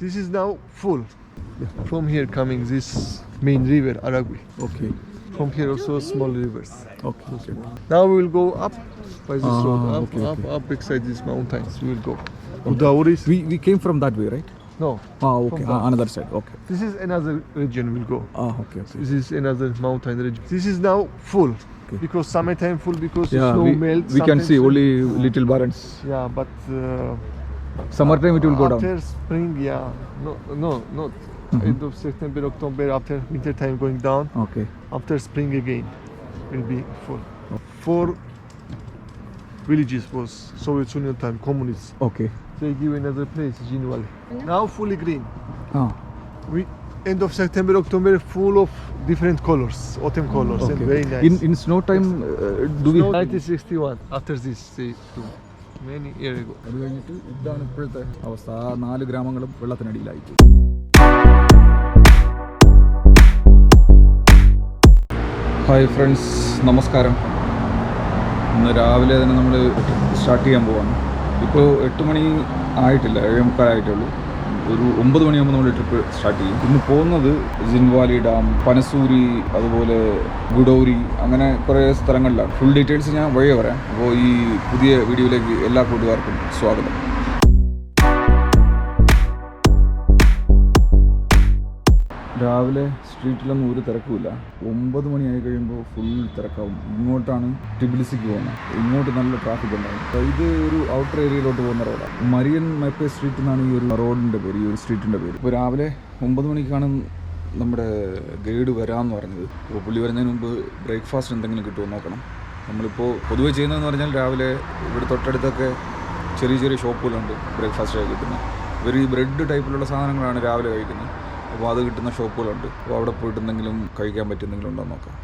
This is now full. From here coming this main river, Aragui. Okay. From here also small rivers. Okay. okay. Now we will go up by this Ah, road, up, okay, up, okay. up beside these mountains. We will go. Udauris. We we came from that way, right? No, Ah, okay. Ah, another side. Okay. this is another region we'll go. Ah, okay. Okay. This is another mountain region. This is now full Okay. because summertime full because Yeah, snow we, melts. we can see only little barrens. Yeah, but uh, Summertime it will go down. after spring, yeah, no, no, not Mhm. end of September, October. After winter time going down, Okay. after spring again will be full. Four villages was Soviet Union time communists. Okay. They give another place, Jinwali. Now fully green. Ah. We end of September, October, full of different colors, autumn colors, and very nice. In in snow time, uh, do we? Snow 1961. After this, they year ago. അത് കഴിഞ്ഞിട്ട് ഇതാണ് ഇപ്പോഴത്തെ അവസ്ഥ. ആ നാല് ഗ്രാമങ്ങളും വെള്ളത്തിനടിയിലായി hi friends. നമസ്കാരം. ഇന്ന് രാവിലെ തന്നെ നമ്മൾ സ്റ്റാർട്ട് ചെയ്യാൻ പോവാണ്. ഇപ്പോൾ എട്ട് മണി ആയിട്ടില്ല. ഏഴേ മുക്കാലായിട്ടേ ഉള്ളൂ. ഒരു ഒമ്പത് മണിയാകുമ്പോൾ നമ്മൾ ട്രിപ്പ് സ്റ്റാർട്ട് ചെയ്യും. ഇന്ന് പോകുന്നത് ജിൻവാലി ഡാം പനസൂരി അതുപോലെ ഗുഡോരി അങ്ങനെ കുറേ സ്ഥലങ്ങളിലാണ്. ഫുൾ ഡീറ്റെയിൽസ് ഞാൻ വഴിയെ പറയാം. അപ്പോൾ ഈ പുതിയ വീഡിയോയിലേക്ക് എല്ലാ കൂട്ടുകാർക്കും സ്വാഗതം. രാവിലെ സ്ട്രീറ്റിലൊന്നും ഒരു തിരക്കുമില്ല. ഒമ്പത് മണിയായി കഴിയുമ്പോൾ ഫുൾ തിരക്കാവും. ഇങ്ങോട്ടാണ് ടിബിലിസിക്ക് പോകുന്നത്. ഇങ്ങോട്ട് നല്ല ട്രാഫിക് അപ്പോൾ ഇത് ഒരു ഔട്ടർ ഏരിയയിലോട്ട് പോകുന്ന റോഡാണ് മരിയൻ മൈപ്പേ സ്ട്രീറ്റ് എന്നാണ് ഈ ഒരു റോഡിന്റെ പേര് ഈ ഒരു സ്ട്രീറ്റിന്റെ പേര്. ഇപ്പോൾ രാവിലെ ഒമ്പത് മണിക്കാണ് നമ്മുടെ ഗൈഡ് വരാമെന്ന് പറഞ്ഞത്. അപ്പോൾ പുള്ളി വരുന്നതിന് മുമ്പ് ബ്രേക്ക്ഫാസ്റ്റ് എന്തെങ്കിലും കിട്ടുമോ നോക്കണം. നമ്മളിപ്പോൾ പൊതുവെ ചെയ്യുന്നതെന്ന് പറഞ്ഞാൽ രാവിലെ ഇവിടെ തൊട്ടടുത്തൊക്കെ ചെറിയ ചെറിയ ഷോപ്പുകളുണ്ട് ബ്രേക്ക്ഫാസ്റ്റ് കിട്ടുന്നത്. ഇവർ ഈ ബ്രെഡ് ടൈപ്പിലുള്ള സാധനങ്ങളാണ് രാവിലെ കഴിക്കുന്നത്. അപ്പോൾ അത് കിട്ടുന്ന ഷോപ്പുകളുണ്ട്. അപ്പോൾ അവിടെ പോയിട്ട് എന്തെങ്കിലും കഴിക്കാൻ പറ്റുന്നെങ്കിലും ഉണ്ടോ നോക്കാം.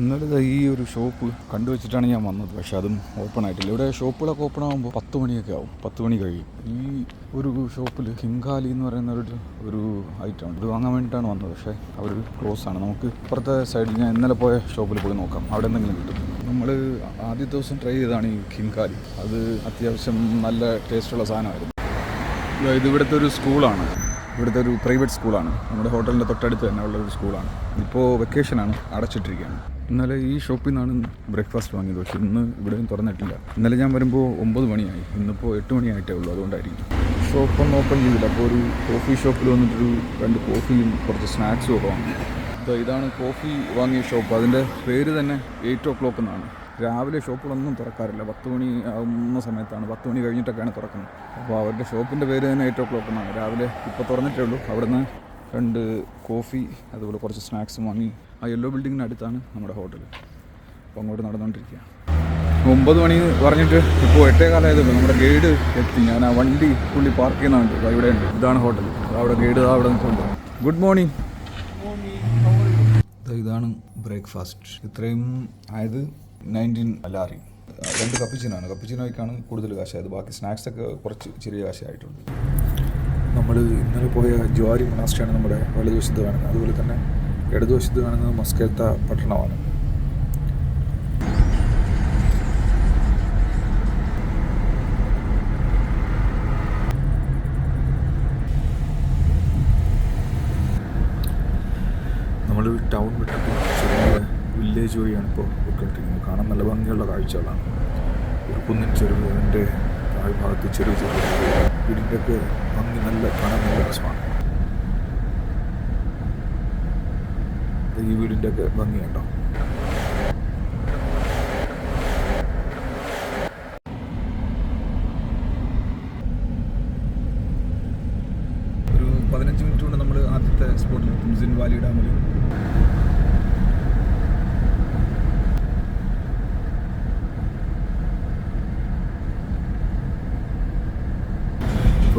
ഇന്നലെ ഈ ഒരു ഷോപ്പ് കണ്ടുവച്ചിട്ടാണ് ഞാൻ വന്നത്. പക്ഷേ അതും ഓപ്പൺ ആയിട്ടില്ല. ഇവിടെ ഷോപ്പുകളൊക്കെ ഓപ്പൺ ആകുമ്പോൾ പത്ത് മണിയൊക്കെ ആവും. പത്ത് മണി കഴിയും. ഈ ഒരു ഷോപ്പിൽ കിങ്കാലി എന്ന് പറയുന്ന ഒരു ഒരു ഐറ്റം ഉണ്ട്. ഇത് വാങ്ങാൻ വേണ്ടിയിട്ടാണ് വന്നത്. പക്ഷേ അവർ ക്ലോസ് ആണ്. നമുക്ക് ഇപ്പുറത്തെ സൈഡിൽ ഞാൻ ഇന്നലെ പോയ ഷോപ്പിൽ പോയി നോക്കാം. അവിടെ എന്തെങ്കിലും കിട്ടും. നമ്മൾ ആദ്യത്തെ ദിവസം ട്രൈ ചെയ്തതാണ് ഈ കിങ്കാലി അത് അത്യാവശ്യം നല്ല ടേസ്റ്റുള്ള സാധനമായിരുന്നു. ഇതാ ഇത് ഇവിടുത്തെ ഒരു സ്കൂളാണ് ഇവിടുത്തെ ഒരു പ്രൈവറ്റ് സ്കൂളാണ് നമ്മുടെ ഹോട്ടലിന്റെ തൊട്ടടുത്ത് തന്നെ ഉള്ള ഒരു സ്കൂളാണ് ഇപ്പോൾ വെക്കേഷനാണ് അടച്ചിട്ടിരിക്കുകയാണ്. ഇന്നലെ ഈ ഷോപ്പിൽ നിന്നാണ് ബ്രേക്ക്ഫാസ്റ്റ് വാങ്ങിയത്. പക്ഷേ ഇന്ന് ഇവിടെയും തുറന്നിട്ടില്ല. ഇന്നലെ ഞാൻ വരുമ്പോൾ ഒമ്പത് മണിയായി. ഇന്നിപ്പോൾ എട്ട് മണിയായിട്ടേ ഉള്ളൂ. അതുകൊണ്ടായിരിക്കും. ഷോപ്പൊന്നും ഓപ്പൺ ചെയ്തില്ല. അപ്പോൾ ഒരു കോഫി ഷോപ്പിൽ വന്നിട്ടൊരു രണ്ട് കോഫിയും കുറച്ച് സ്നാക്സും ഒക്കെ വാങ്ങി. ഇതാണ് കോഫി വാങ്ങിയ ഷോപ്പ് അതിന്റെ പേര് തന്നെ എയ്റ്റ് ഓ ക്ലോക്ക് എന്നാണ്. രാവിലെ ഷോപ്പുകളൊന്നും തുറക്കാറില്ല. പത്ത് മണി ആകുന്ന സമയത്താണ്. പത്ത് മണി കഴിഞ്ഞിട്ടൊക്കെയാണ് തുറക്കുന്നത്. അപ്പോൾ അവരുടെ ഷോപ്പിന്റെ പേര് തന്നെ എയ്റ്റ് ഓ ക്ലോക്ക് എന്നാണ്. രാവിലെ ഇപ്പോൾ തുറന്നിട്ടേ ഉള്ളൂ. അവിടുന്ന് രണ്ട് കോഫി അതുപോലെ കുറച്ച് സ്നാക്സും വാങ്ങി ആ യെല്ലോ ബിൽഡിങ്ങിന്റെ അടുത്താണ് നമ്മുടെ ഹോട്ടൽ. അപ്പോൾ അങ്ങോട്ട് നടന്നുകൊണ്ടിരിക്കുക ഒമ്പത് മണി പറഞ്ഞിട്ട് ഇപ്പോൾ എട്ടേ കാലമായതുള്ളൂ നമ്മുടെ ഗൈഡ് എത്തി. ഞാൻ ആ വണ്ടി പുള്ളി പാർക്ക് ചെയ്യുന്നുണ്ട് ഇവിടെ ഉണ്ട്. ഇതാണ് ഹോട്ടൽ. അവിടെ ഗൈഡ് അവിടെ നിൽക്കുന്നുണ്ട് ഗുഡ് മോർണിംഗ്. ഇതാണ് ബ്രേക്ക്ഫാസ്റ്റ്. ഇത്രയും ആയത് നയന്റീൻ ലാറി രണ്ട് കപ്പിച്ചിനാണ്. കപ്പിച്ചിനോയ്ക്കാണ് കൂടുതൽ കാശായത്. ബാക്കി സ്നാക്സ് ഒക്കെ കുറച്ച് ചെറിയ കാശായിട്ടുണ്ട്. നമ്മൾ ഇന്നലെ പോയ ജുവാരി മൊണാസ്റ്റിയാണ് നമ്മുടെ വലതുവശത്ത് കാണുന്നത്. അതുപോലെ തന്നെ ഇടതുവശത്ത് കാണുന്നത് മസ്കേത്ത പട്ടണമാണ്. നമ്മൾ ടൗൺ ചെറിയ വില്ലേജ് വഴിയാണ് ഇപ്പോൾ പോയിക്കൊണ്ടിരിക്കുന്നത് കാണാൻ നല്ല ഭംഗിയുള്ള കാഴ്ചകളാണ്. ഒരു കുന്നിൻ ചെരുവ് അതിന്റെ താഴ്ഭാഗത്ത് ചെറിയ ചെറിയ വീടിന്റെ ഒക്കെ ഭംഗി നല്ല കാണാൻ നല്ല രസമാണ്. ഈ വീടിന്റെ ഒക്കെ ഭംഗിയുണ്ടോ ഒരു പതിനഞ്ച് മിനിറ്റ് കൊണ്ട് നമ്മൾ ആദ്യത്തെ സ്പോട്ടിൽ സിൻ വാലി ഡാമിൽ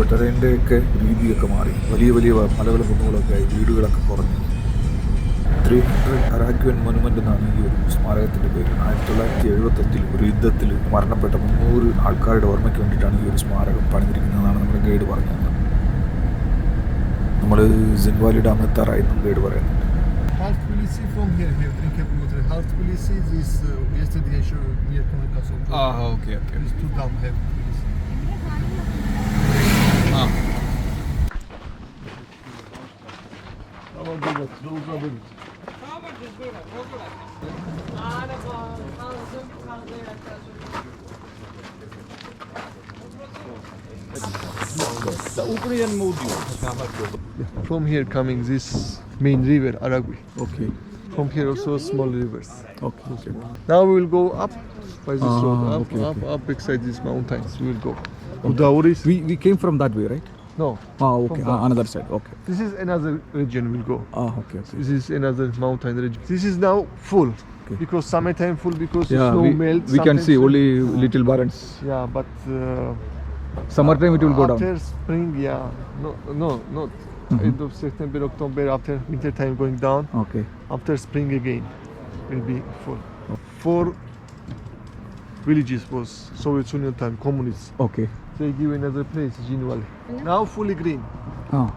ഇപ്പോൾ ടെറേന്റെ രീതിയൊക്കെ മാറി. വലിയ വലിയ മലകൾ കുന്നുകളൊക്കെ ആയി വീടുകളൊക്കെ കുറഞ്ഞു. ത്രീ ഹൺഡ്രഡ് അറാക്വൻ മൊനുമെന്റ് എന്നാണ് ഈ ഒരു സ്മാരകത്തിന്റെ പേര്. ആയിരത്തി തൊള്ളായിരത്തി എഴുപത്തെട്ടിൽ ഒരു യുദ്ധത്തിൽ മരണപ്പെട്ട മുന്നൂറ് ആൾക്കാരുടെ ഓർമ്മയ്ക്ക് വേണ്ടിയിട്ടാണ് ഈ ഒരു സ്മാരകം പണിതിരിക്കുന്നതെന്നാണ് നമ്മുടെ ഗൈഡ് പറഞ്ഞത്. നമ്മൾ സിൻവാലി ഡാം എത്താറായി നമ്മൾ ഗൈഡ് പറയുന്നുണ്ട്. Half Tbilisi from here, here. Half Tbilisi, uh, yesterday I showed. Okay okay These two dam have The Ukrainian Modium. From here coming this main river, Aragui. Okay. From here also small rivers. Okay. okay. Now we will go up by this ah, road, up, okay, up, okay. up beside these mountains. We will go. Udauris. We, we came from that way, right? No. Oh, okay. Ah, another side. Okay. This is another region we'll go. Ah, okay. okay. This is another mountain region. This is now full. Okay. Because summertime full because yeah, snow we, melts. We can see only little barrens. Yeah, but uh, summertime it will go down. After spring, yeah. No, no, not mm -hmm. end of September, October. After winter time going down. Okay. After spring again, will be full. Okay. Four villages was Soviet Union time communists. Okay. They give another place, Jinwali. Now fully green. Ah.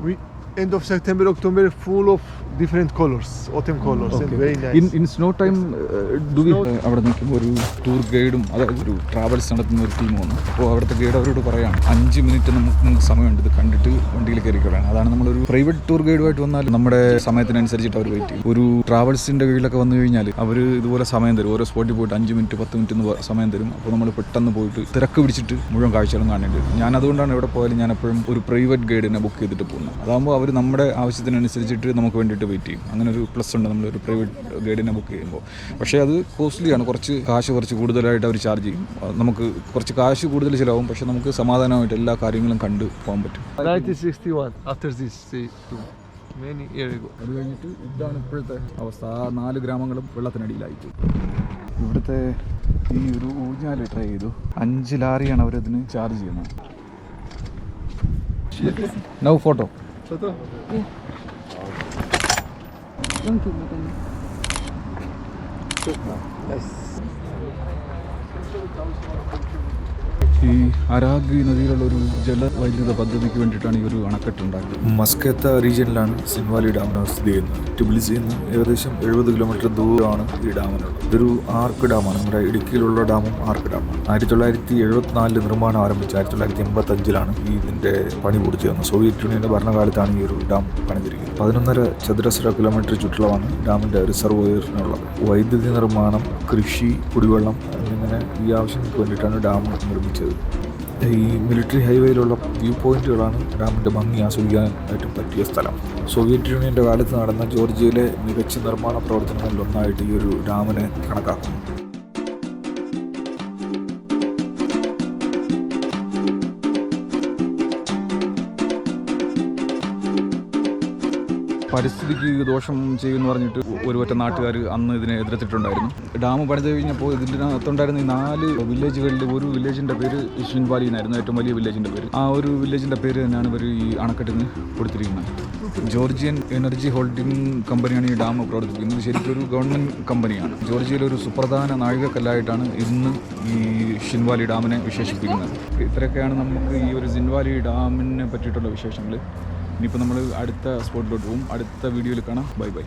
We end of September, October, full of different colors, autumn colors, and Okay. very nice. In in snow time uh, do we അവിടെ നിൽക്കുമ്പോൾ ഒരു tour ഗൈഡും അതായത് ഒരു travels നടത്തുന്ന ഒരു team വന്നു. അപ്പോൾ അവിടുത്തെ ഗൈഡ് അവരോട് പറയാം അഞ്ച് മിനിറ്റ് നമുക്ക് സമയമുണ്ട് ഇത് കണ്ടിട്ട് വണ്ടിയിൽ കയറിക്കൊള്ളാൻ അതാണ് നമ്മളൊരു പ്രൈവറ്റ് ടൂർ ഗൈഡുമായിട്ട് വന്നാൽ നമ്മുടെ സമയത്തിനനുസരിച്ചിട്ട് അവർ വെയിറ്റ് ചെയ്യും. ഒരു ട്രാവൽസിന്റെ കീഴിലൊക്കെ വന്നു കഴിഞ്ഞാൽ അവർ ഇതുപോലെ സമയം തരും. ഓരോ സ്പോട്ടിൽ പോയിട്ട് അഞ്ച് മിനിറ്റ് പത്ത് മിനിറ്റ് എന്ന് സമയം തരും. അപ്പോൾ നമ്മൾ പെട്ടെന്ന് പോയിട്ട് തിരക്ക് പിടിച്ചിട്ട് മുഴുവൻ കാഴ്ചകളും കാണേണ്ടി വരും. ഞാൻ അതുകൊണ്ടാണ് എവിടെ പോയാലും ഞാൻ എപ്പോഴും ഒരു പ്രൈവറ്റ് ഗൈഡിനെ ബുക്ക് ചെയ്തിട്ട് പോകുന്നത്. അതാകുമ്പോൾ അവർ നമ്മുടെ ആവശ്യത്തിനനുസരിച്ചിട്ട് നമുക്ക് വേണ്ടിയിട്ട് വെയിറ്റ് ചെയ്യും. അങ്ങനെ ഒരു പ്ലസ് ഉണ്ട്. നമ്മൾ ഒരു പ്രൈവറ്റ് ഗൈഡിനെ ബുക്ക് ചെയ്യുമ്പോൾ പക്ഷേ അത് കോസ്റ്റ്ലിയാണ് കുറച്ച് കാശ് കുറച്ച് കൂടുതലായിട്ട് അവർ ചാർജ് ചെയ്യും. നമുക്ക് കുറച്ച് കാശ് കൂടുതൽ ചിലവും പക്ഷേ നമുക്ക് സമാധാനമായിട്ട് എല്ലാ കാര്യങ്ങളും കണ്ട് പോകാൻ പറ്റും. 1961, after this, they do many years ago. അത് കഴിഞ്ഞിട്ട് ഇതാണ് ഇപ്പോഴത്തെ അവസ്ഥ. ആ നാല് ഗ്രാമങ്ങളും വെള്ളത്തിനടിയിലായി ഇവിടുത്തെ ഈ ഒരു ഊഞ്ഞാൽ ട്രൈ ചെയ്തു. അഞ്ച് ലാറിയാണ് അവരതിന് ചാർജ് ചെയ്യുന്നത്. നൗ ഫോട്ടോ 走走。对。两。对 ഈ അരാഗ് നദിയിലുള്ള ഒരു ജലവൈദ്യുത പദ്ധതിക്ക് വേണ്ടിയിട്ടാണ് ഈ ഒരു അണക്കെട്ട് ഉണ്ടാക്കുന്നത് മസ്കത്ത റീജിയനിലാണ് സിൻവാലി ഡാം സ്ഥിതി ചെയ്യുന്നത്. ടിബിലിസിയിൽ നിന്ന് ഏകദേശം എഴുപത് കിലോമീറ്റർ ദൂരമാണ് ഈ ഡാമിനുള്ളത് ഇതൊരു ആർക്ക് ഡാമാണ്. നമ്മുടെ ഇടുക്കിയിലുള്ള ഡാമും ആർക്ക് ഡാമാണ്. ആയിരത്തി തൊള്ളായിരത്തി എഴുപത്തിനാലിൽ നിർമ്മാണം ആരംഭിച്ച് ആയിരത്തി തൊള്ളായിരത്തി എൺപത്തി അഞ്ചിലാണ് ഈ ഇതിന്റെ പണി പൂർത്തി വന്നത് സോവിയറ്റ് യൂണിയന്റെ ഭരണകാലത്താണ് ഈ ഒരു ഡാം പണിതിരിക്കുന്നത്. പതിനൊന്നര ചതുരശ്ര കിലോമീറ്റർ ചുറ്റളവാണ് ഡാമിന്റെ റിസർവോയറിനുള്ളത്. വൈദ്യുതി നിർമ്മാണം കൃഷി കുടിവെള്ളം എന്നിങ്ങനെ ഈ ആവശ്യങ്ങൾക്ക് വേണ്ടിയിട്ടാണ് ഡാം നിർമ്മിച്ചത്. ഈ മിലിറ്ററി ഹൈവേയിലുള്ള വ്യൂ പോയിന്റുകളാണ് ഡാമിന്റെ ഭംഗി ആസ്വദിക്കാനായിട്ട് പറ്റിയ സ്ഥലം. സോവിയറ്റ് യൂണിയന്റെ കാലത്ത് നടന്ന ജോർജിയയിലെ മികച്ച നിർമ്മാണ പ്രവർത്തനങ്ങളിലൊന്നായിട്ട് ഈ ഒരു ഡാമിനെ കണക്കാക്കുന്നു. പരിസ്ഥിതിക്ക് ദോഷം ചെയ്യുമെന്ന് പറഞ്ഞിട്ട് ഒരു ഒറ്റ നാട്ടുകാർ അന്ന് ഇതിനെ എതിർത്തിട്ടുണ്ടായിരുന്നു. ഡാം പണിത് കഴിഞ്ഞപ്പോൾ ഇതിനകത്തുണ്ടായിരുന്ന ഈ നാല് വില്ലേജുകളിൽ ഒരു വില്ലേജിന്റെ പേര് ഷിൻവാലി എന്നായിരുന്നു. ഏറ്റവും വലിയ വില്ലേജിന്റെ പേര്. ആ ഒരു വില്ലേജിന്റെ പേര് തന്നെയാണ് ഇവർ ഈ അണക്കെട്ടിന് കൊടുത്തിരിക്കുന്നത്. ജോർജിയൻ എനർജി ഹോൾഡിംഗ് കമ്പനിയാണ് ഈ ഡാം പ്രവർത്തിപ്പിക്കുന്നത്. ശരിക്കും ഒരു ഗവൺമെന്റ് കമ്പനിയാണ്. ജോർജിയയിലെ ഒരു സുപ്രധാന നാഴികക്കല്ലായിട്ടാണ് ഇന്ന് ഈ ഷിൻവാലി ഡാമിനെ വിശേഷിപ്പിക്കുന്നത്. ഇത്രയൊക്കെയാണ് നമുക്ക് ഈ ഒരു സിൻവാലി ഡാമിനെ പറ്റിയിട്ടുള്ള വിശേഷങ്ങൾ ഇനിയിപ്പോൾ നമ്മൾ അടുത്ത സ്പോട്ടിലോട്ട് പോകും അടുത്ത വീഡിയോയിൽ കാണാം. Bye bye